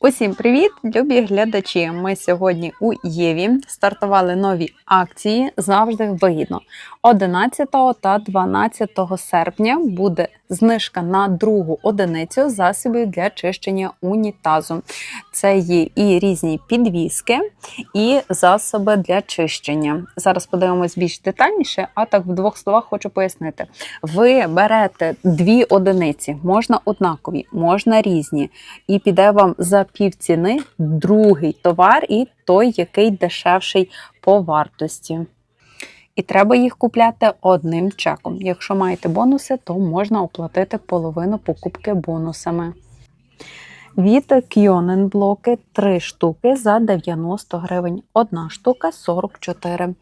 Усім привіт, любі глядачі! Ми сьогодні у Єві стартували нові акції завжди вигідно. 11 та 12 серпня буде знижка на другу одиницю засобів для чищення унітазу. Це є і різні підвіски, і засоби для чищення. Зараз подивимось більш детальніше, а так в двох словах хочу пояснити. Ви берете дві одиниці, можна однакові, можна різні, і піде вам за півціни другий товар і той, який дешевший по вартості. І треба їх купляти одним чеком. Якщо маєте бонуси, то можна оплатити половину покупки бонусами. Від Кьонен блоки 3 штуки за 90 гривень. Одна штука 44.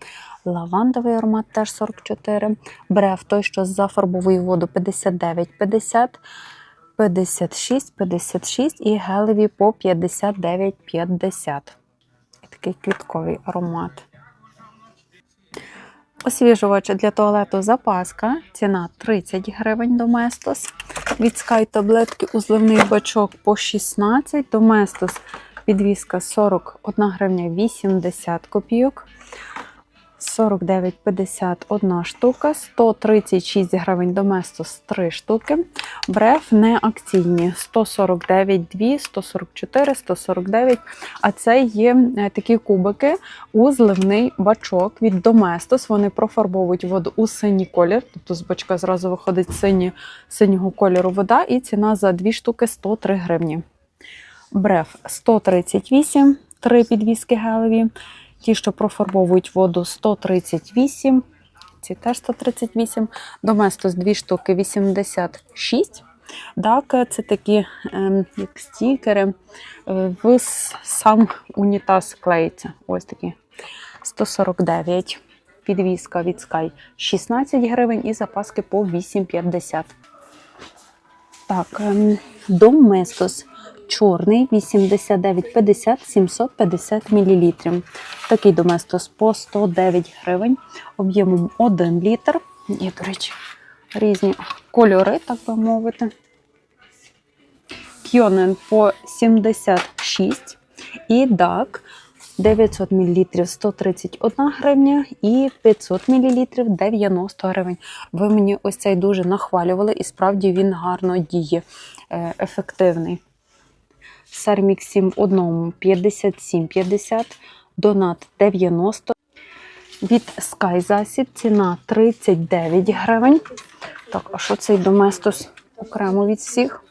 Лавандовий аромат теж 44. Брев той, що за фарбовою воду 59,50. 56, 56 і гелеві по 59,50. І такий квітковий аромат. Освіжувачі для туалету запаска. Ціна 30 гривень Доместос. Від Sky таблетки узливний бачок по 16. Доместос підвіска 41 гривня 80 копійок. 49,50 одна штука, 136 гривень Доместос 3 штуки. Бреф не акційні 149 2, 144, 149. А це є е, такі кубики у зливний бачок від Доместос. Вони профарбовують воду у синій колір, тобто з бачка зразу виходить сині, синього кольору вода, і ціна за 2 штуки 103 гривні. Бреф 138, 3 підвіски гелеві. Ті, що профарбовують воду 138, ці теж 138, Доместос 2 штуки 86. Так, це такі ем, як стікери, е, в сам унітаз клеїться. Ось такі 149. Підвіска від Sky 16 гривень і запаски по 8,50. Так, ем, Доместос чорний 89,50 750 мл. Такий доместос по 109 гривень, об'ємом 1 літр. Є, до речі, різні кольори, так би мовити. Кьонен по 76 і дак 900 мл 131 гривня і 500 мл 90 гривень. Ви мені ось цей дуже нахвалювали, і справді він гарно діє, е, ефективний. Сермік 7 в одному 57,50, донат 90. Від Sky засіб ціна 39 гривень. Так, а що цей доместос окремо від всіх?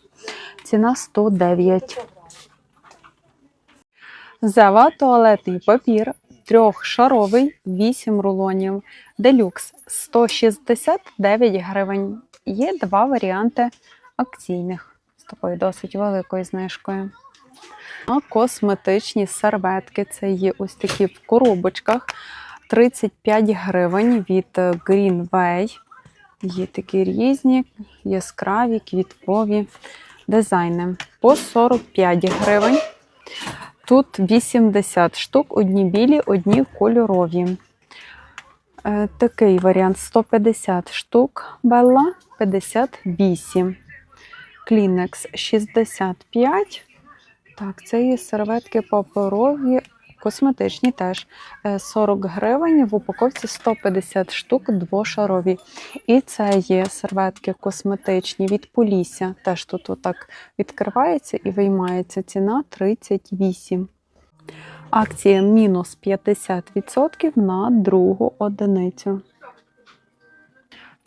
Ціна 109. Зева туалетний папір трьохшаровий 8 рулонів. Делюкс 169 гривень. Є два варіанти акційних з такою досить великою знижкою. Косметичні серветки це є ось такі в коробочках 35 гривень від Greenway. Є такі різні, яскраві, квіткові дизайни. По 45 гривень. Тут 80 штук, одні білі, одні кольорові. Е, Такий варіант 150 штук, Белла 58. Клінекс 65. Так, це є серветки паперові, косметичні теж. Е, 40 гривень, в упаковці 150 штук, двошарові. І це є серветки косметичні від Полісся. Теж тут отак відкривається і виймається ціна 38. Акція мінус 50% на другу одиницю.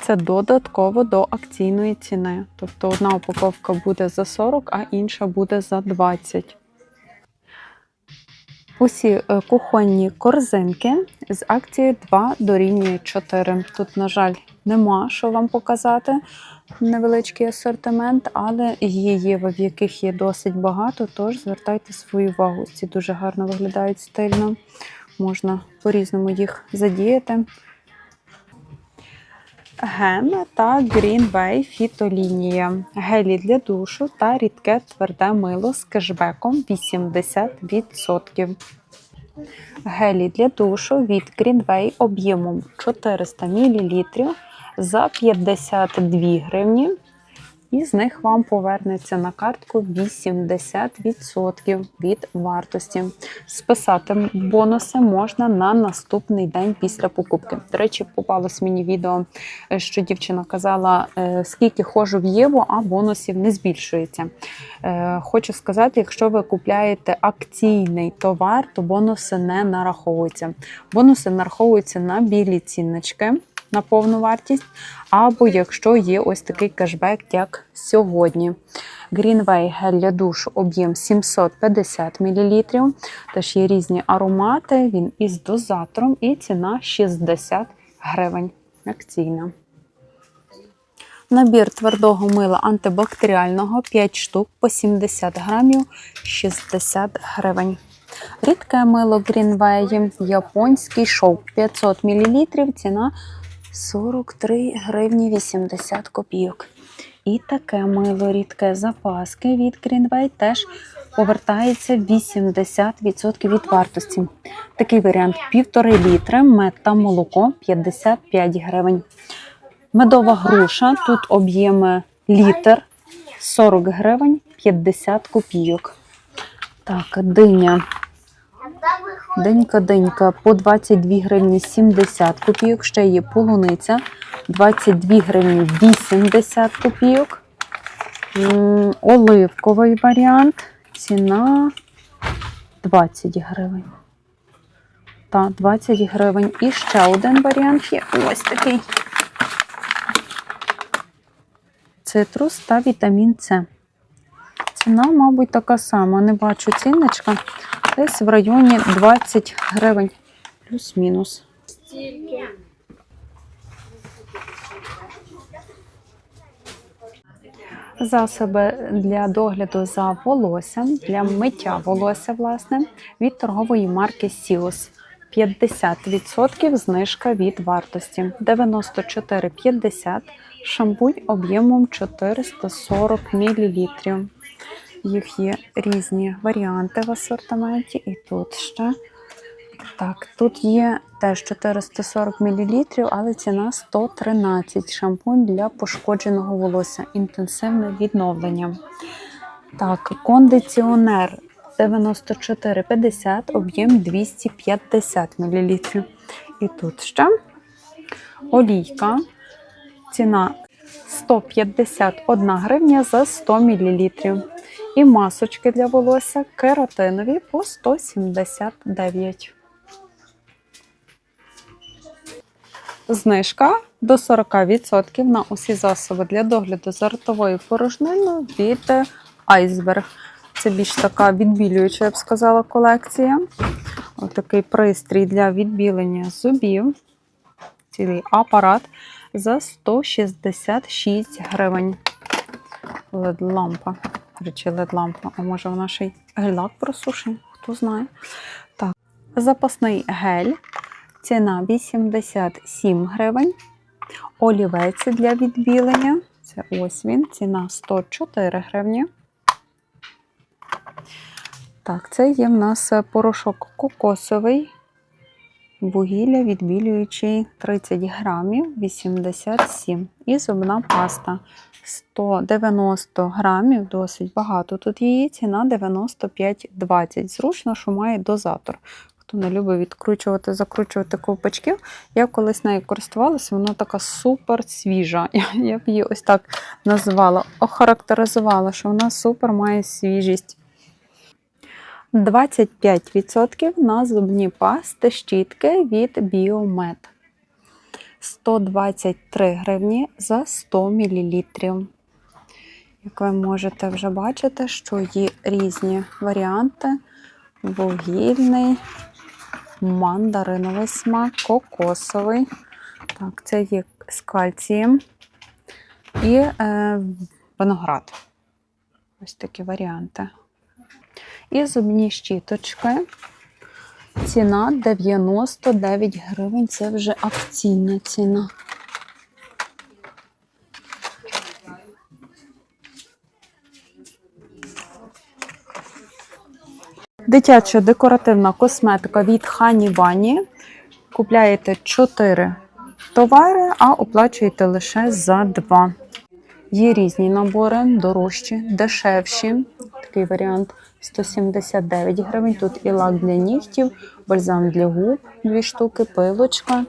Це додатково до акційної ціни. Тобто одна упаковка буде за 40, а інша буде за 20. Усі е, кухонні корзинки з акцією 2 дорівнює 4. Тут, на жаль, нема що вам показати невеличкий асортимент, але є єви, в яких є досить багато, тож звертайте свою увагу. Ці дуже гарно виглядають стильно. Можна по-різному їх задіяти. Гем та Greenway фітолінія. Гелі для душу та рідке тверде мило з кешбеком 80%. Гелі для душу від Greenway об'ємом 400 мл за 52 гривні і з них вам повернеться на картку 80% від вартості. Списати бонуси можна на наступний день після покупки. До речі, попалось мені відео, е, що дівчина казала, е, скільки ходжу в Єву, а бонусів не збільшується. Е, Хочу сказати, якщо ви купляєте акційний товар, то бонуси не нараховуються. Бонуси нараховуються на білі ціннички на повну вартість, або якщо є ось такий кешбек, як сьогодні. Greenway гель для душу об'єм 750 мл. Теж є різні аромати, він із дозатором і ціна 60 гривень. Акційна. Набір твердого мила антибактеріального 5 штук по 70 грамів 60 гривень. Рідке мило Greenway, японський шовк 500 мл, ціна 43 гривні 80 копійок. І таке мило рідке запаски від Greenway теж повертається 80% від вартості. Такий варіант 1,5 літри, мед та молоко 55 гривень. Медова груша, тут об'єми літр 40 гривень 50 копійок. Так, диня. Денька, денька по 22 гривні 70 копійок. Ще є полуниця 22 гривні 80 копійок. Оливковий варіант. Ціна 20 гривень. Та 20 гривень. І ще один варіант є. Ось такий. Цитрус та вітамін С. Ціна, мабуть, така сама. Не бачу цінничка. Десь в районі 20 гривень. Плюс-мінус. Засоби для догляду за волоссям, для миття волосся, власне, від торгової марки Сіус. 50% знижка від вартості. 94,50 шампунь об'ємом 440 мл. Їх є різні варіанти в асортименті, і тут ще. Так, тут є теж 440 мл, але ціна 113 шампунь для пошкодженого волосся. Інтенсивне відновлення. Так, кондиціонер 94,50, об'єм 250 мл. І тут ще олійка. Ціна 151 гривня за 100 мл. І масочки для волосся кератинові по 179. Знижка до 40% на усі засоби для догляду за ротовою порожниною від Iceberg. Це більш така відбілююча, я б сказала, колекція. Ось такий пристрій для відбілення зубів. Цілий апарат за 166 гривень. LED-лампа. Речі, LED-лампа. А може вона ще й гель-лак просушує? Хто знає. Так. Запасний гель. Ціна 87 гривень. Олівець для відбілення. Це ось він. Ціна 104 гривні. Так, це є в нас порошок кокосовий. Вугілля відбілюючий 30 грамів 87. І зубна паста 190 грамів, досить багато. Тут її ціна 95,20. Зручно, що має дозатор. Хто не любить відкручувати, закручувати ковпачків, я колись нею користувалася, вона така супер свіжа. Я, б її ось так назвала, охарактеризувала, що вона супер має свіжість. 25% на зубні пасти щітки від Biomed. 123 гривні за 100 мл. Як ви можете вже бачити, що є різні варіанти: вугільний, мандариновий смак, кокосовий. Так, це є з кальцієм і е, виноград. Ось такі варіанти. І зубні щіточки. Ціна 99 гривень. Це вже акційна ціна. Дитяча декоративна косметика від Хані Вані. Купляєте 4 товари, а оплачуєте лише за 2. Є різні набори, дорожчі, дешевші. Такий варіант 179 гривень. Тут і лак для нігтів, бальзам для губ, дві штуки, пилочка.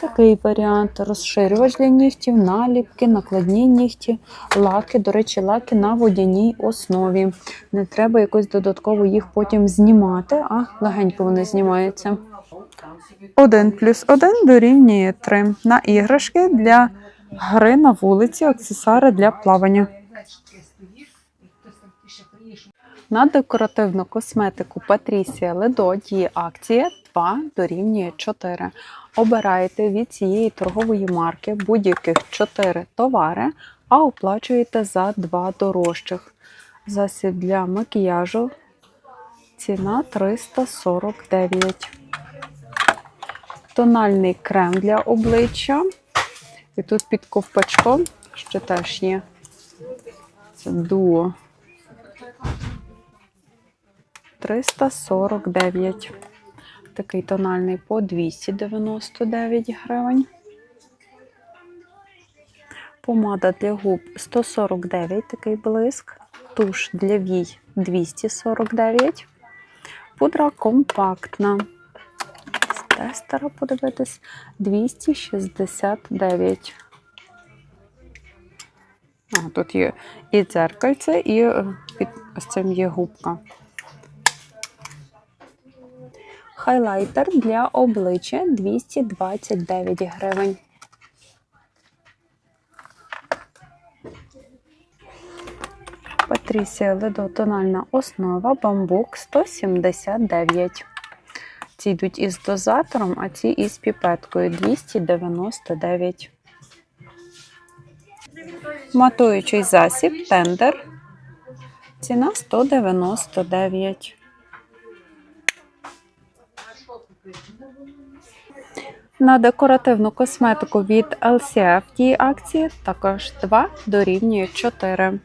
Такий варіант розширювач для нігтів, наліпки, накладні нігті, лаки. До речі, лаки на водяній основі. Не треба якось додатково їх потім знімати, а легенько вони знімаються. 1 плюс 1 дорівнює 3. На іграшки для гри на вулиці, аксесуари для плавання. На декоративну косметику Патрісія Ледо діє акція 2 дорівнює 4. Обираєте від цієї торгової марки будь-яких 4 товари, а оплачуєте за 2 дорожчих. Засіб для макіяжу ціна 349. Тональний крем для обличчя. І тут під ковпачком ще теж є. Це дуо. 349. Такий тональний по 299 гривень. Помада для губ 149, такий блиск. Туш для вій 249. Пудра компактна. З тестера подивитись 269. А, тут є і дзеркальце, і е, під ось цим є губка. Хайлайтер для обличчя 229 гривень. Патрісія Ледо тональна основа бамбук 179. Ці йдуть із дозатором, а ці із піпеткою 299. Матуючий засіб тендер. Ціна 199. На декоративну косметику від LCF діє акції також 2 дорівнює 4.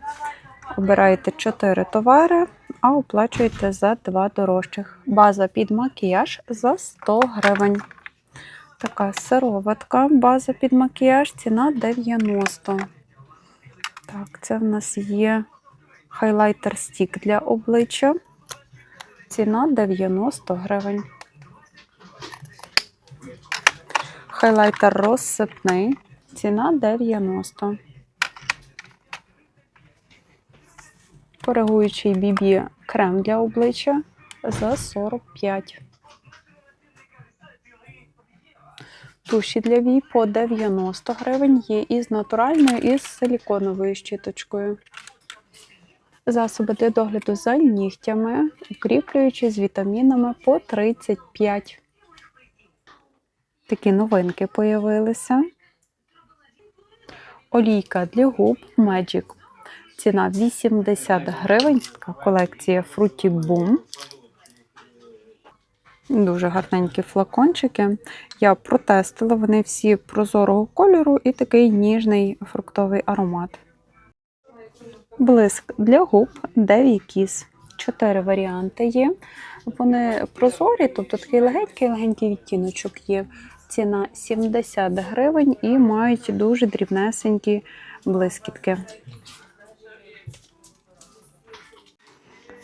Обираєте 4 товари, а оплачуєте за 2 дорожчих. База під макіяж за 100 гривень. Така сироватка, база під макіяж, ціна 90. Так, це в нас є хайлайтер стік для обличчя. Ціна 90 гривень. Хайлайтер розсипний. Ціна 90. Коригуючий бібі крем для обличчя за 45. Туші для вій по 90 гривень є із натуральною і з силіконовою щіточкою. Засоби для догляду за нігтями, укріплюючі з вітамінами по 35. Такі новинки появилися. Олійка для губ Magic. Ціна 80 гривень. Така колекція Fruity Boom. Дуже гарненькі флакончики. Я протестила, вони всі прозорого кольору і такий ніжний фруктовий аромат. Блиск для губ Деві Kiss. Чотири варіанти є. Вони прозорі, тобто такий легенький-легенький відтіночок є. Ціна 70 гривень і мають дуже дрібнесенькі блискітки.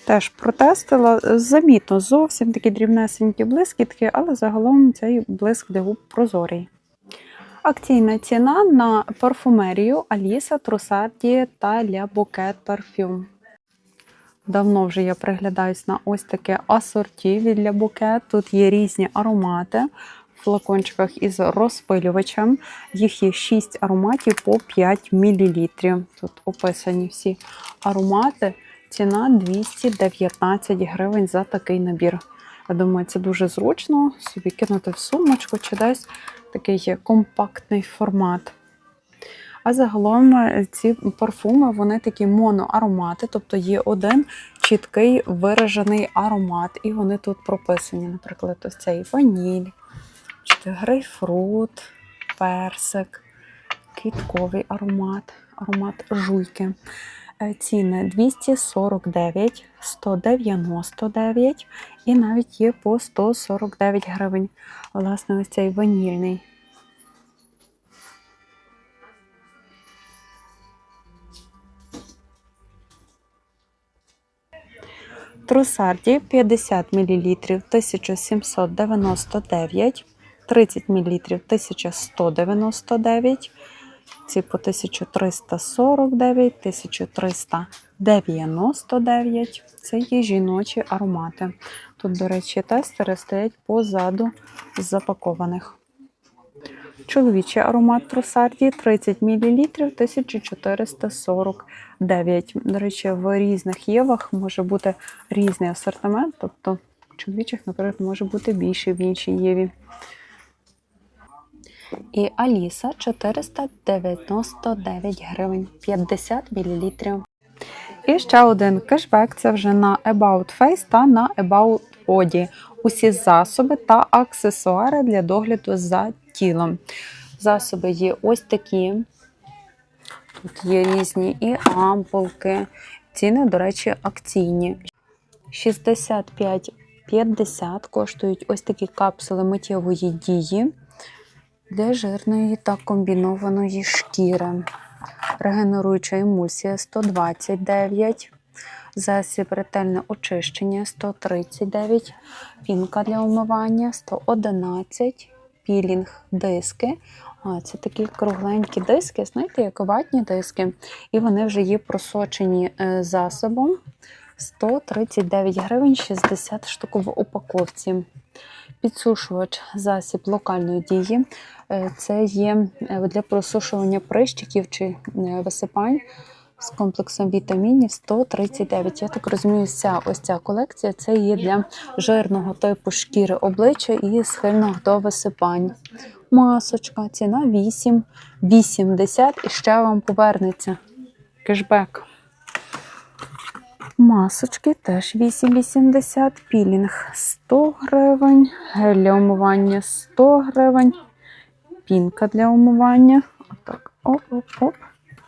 Теж протестила. Замітно зовсім такі дрібнесенькі блискітки, але загалом цей блиск для губ прозорий. Акційна ціна на парфумерію Аліса, Трусарді та Ля Букет Парфюм. Давно вже я приглядаюсь на ось таке асорті від Ля Букет. Тут є різні аромати флакончиках із розпилювачем. Їх є 6 ароматів по 5 мл. Тут описані всі аромати. Ціна 219 гривень за такий набір. Я думаю, це дуже зручно собі кинути в сумочку чи десь такий компактний формат. А загалом е, ці парфуми вони такі моноаромати, тобто є один чіткий виражений аромат, і вони тут прописані. Наприклад, ось цей ваніль, грейпфрут, персик, квітковий аромат, аромат жуйки. Е, ціни 249, 199 і навіть є по 149 гривень. Власне, ось цей ванільний. Трусарді 50 мл 1799. 30 мл 1199, ці по 1349, 1399. Це є жіночі аромати. Тут, до речі, тестери стоять позаду запакованих. Чоловічий аромат Трусарді 30 мл 1449. До речі, в різних євах може бути різний асортимент, тобто чоловічих, наприклад, може бути більше в іншій єві. І Аліса 499 гривень 50 мл. І ще один кешбек це вже на About Face та на About Body. Усі засоби та аксесуари для догляду за тілом. Засоби є ось такі. Тут є різні і ампулки. Ціни, до речі, акційні. 65,50 коштують ось такі капсули миттєвої дії для жирної та комбінованої шкіри. Регенеруюча емульсія 129, засіб ретельне очищення 139, пінка для умивання 111, пілінг диски. А, це такі кругленькі диски, знаєте, як ватні диски. І вони вже є просочені е, засобом 139 гривень 60 штук в упаковці. Підсушувач засіб локальної дії. Е, Це є е, для просушування прищиків чи е, висипань з комплексом вітамінів 139. Я так розумію, вся ось ця колекція це є для жирного типу шкіри обличчя і схильних до висипань. Масочка, ціна 8,80 і ще вам повернеться кешбек. Масочки теж 8,80, пілінг 100 гривень, гель для умивання 100 гривень, пінка для умивання. Отак, оп-оп-оп.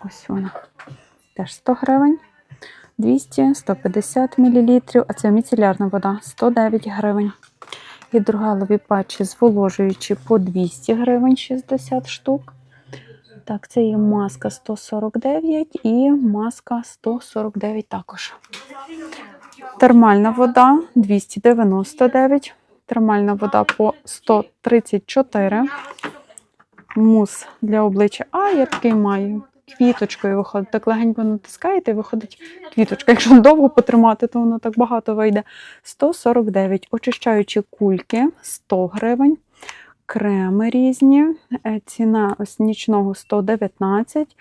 Ось вона. Теж 100 гривень. 200, 150 мл, а це міцелярна вода 109 гривень. Гідрогалові патчі зволожуючі по 200 гривень 60 штук. Так, це є маска 149 і маска 149 також. Термальна вода 299. Термальна вода по 134. Мус для обличчя. А, я такий маю. Квіточкою виходить. Так легенько натискаєте і виходить квіточка. Якщо довго потримати, то воно так багато вийде. 149. Очищаючі кульки 100 гривень. Креми різні. Е, Ціна ось нічного 119.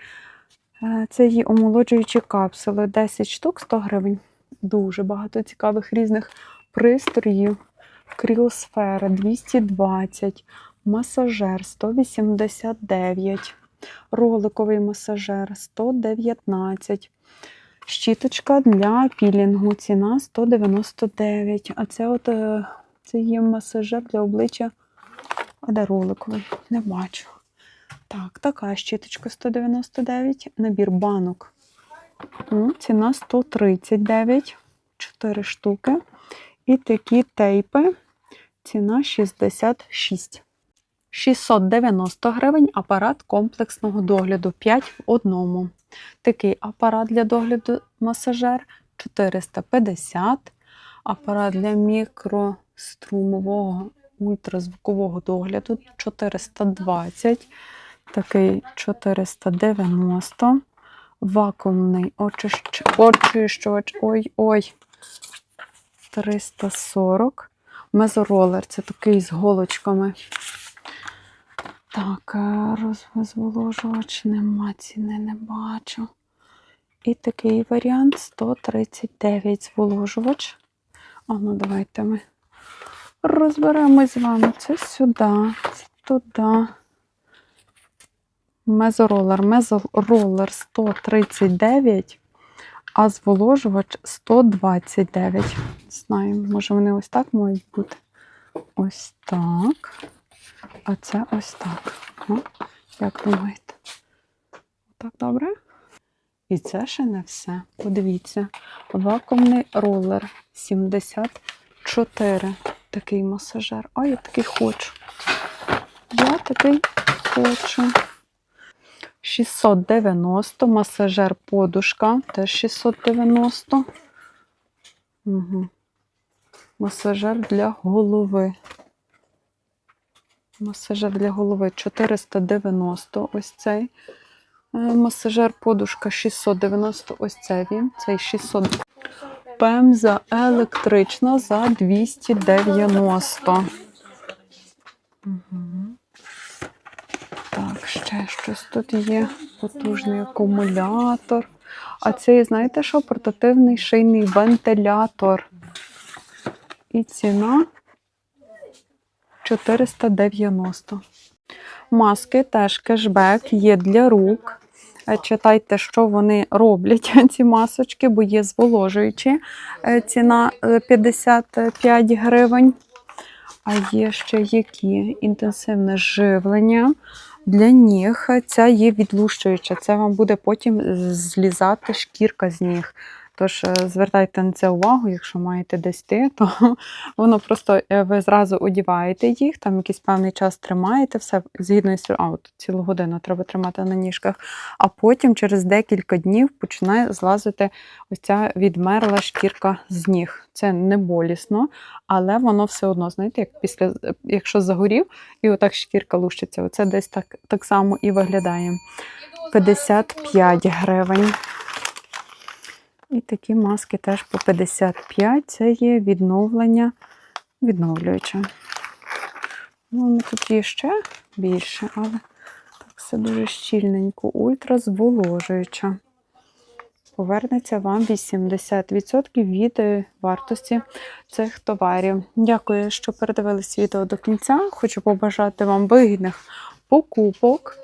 Е, Це є омолоджуючі капсули 10 штук 100 гривень. Дуже багато цікавих різних пристроїв. Кріосфера 220, масажер 189, роликовий масажер 119, щіточка для пілінгу. Ціна 199. А це от е, це є масажер для обличчя. А де роликовий? Не бачу. Так, така щіточка 199, набір банок. Ціна 139, 4 штуки. І такі тейпи. Ціна 66. 690 гривень апарат комплексного догляду 5 в одному. Такий апарат для догляду масажер 450. Апарат для мікрострумового ультразвукового догляду 420. Такий 490. Вакуумний очищ... очищувач. Ой-ой. 340. Мезоролер це такий з голочками. Так, е, розволожувач нема, ціни не бачу. І такий варіант 139 зволожувач. А ну давайте ми розберемось з вами. Це сюди, це туди. Мезоролер. Мезоролер 139, а зволожувач 129. Не знаю, може вони ось так мають бути. Ось так. А це ось так. Ну, як думаєте? Так добре? І це ще не все. Подивіться. Вакуумний ролер 74. Такий масажер. А я такий хочу. Я такий хочу. 690, масажер подушка, теж 690. Угу. Масажер для голови. Масажер для голови 490 ось цей. Е, Масажер подушка 690 ось це він. Цей 600. Пемза електрична за 290. Угу. Так, ще щось тут є. Потужний акумулятор. А це, знаєте що? Портативний шийний вентилятор. І ціна 490. Маски теж кешбек є для рук. Е, Читайте, що вони роблять, ці масочки, бо є зволожуючі. Е, Ціна е, 55 гривень. А є ще які інтенсивне живлення для ніг. Ця є відлущуюча. Це вам буде потім злізати шкірка з ніг. Тож е, звертайте на це увагу, якщо маєте десь ти, то воно просто е, ви зразу одіваєте їх, там якийсь певний час тримаєте, все згідно із а, от цілу годину треба тримати на ніжках, а потім через декілька днів починає злазити ось ця відмерла шкірка з ніг. Це не болісно, але воно все одно, знаєте, як після, якщо загорів, і отак шкірка лущиться. Оце десь так, так само і виглядає. 55 гривень. І такі маски теж по 55. Це є відновлення, відновлююче. Ну, тут є ще більше, але так все дуже щільненько. Ультра зволожуюча. Повернеться вам 80% від е, вартості цих товарів. Дякую, що передивились відео до кінця. Хочу побажати вам вигідних покупок,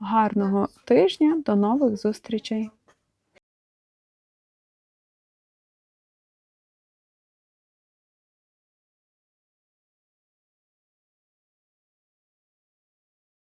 гарного тижня. До нових зустрічей!